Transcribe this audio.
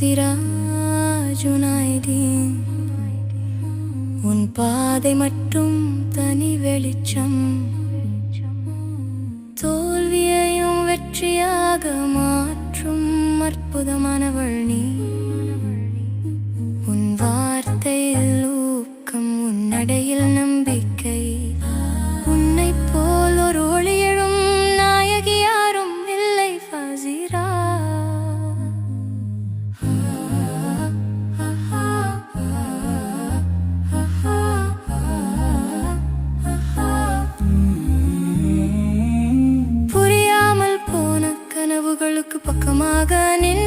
சிராஜுனாய்தீன் உன் பாதை மட்டும் தனி வெளிச்சம். தோல்வியையும் வெற்றியாக மாற்றும் அற்புதமானவள் நீ. உன் வார்த்தையில் ஊக்கம் உன் நடையில் நம்பிக்கை கனவுகளுக்கு பக்கமாக நின்று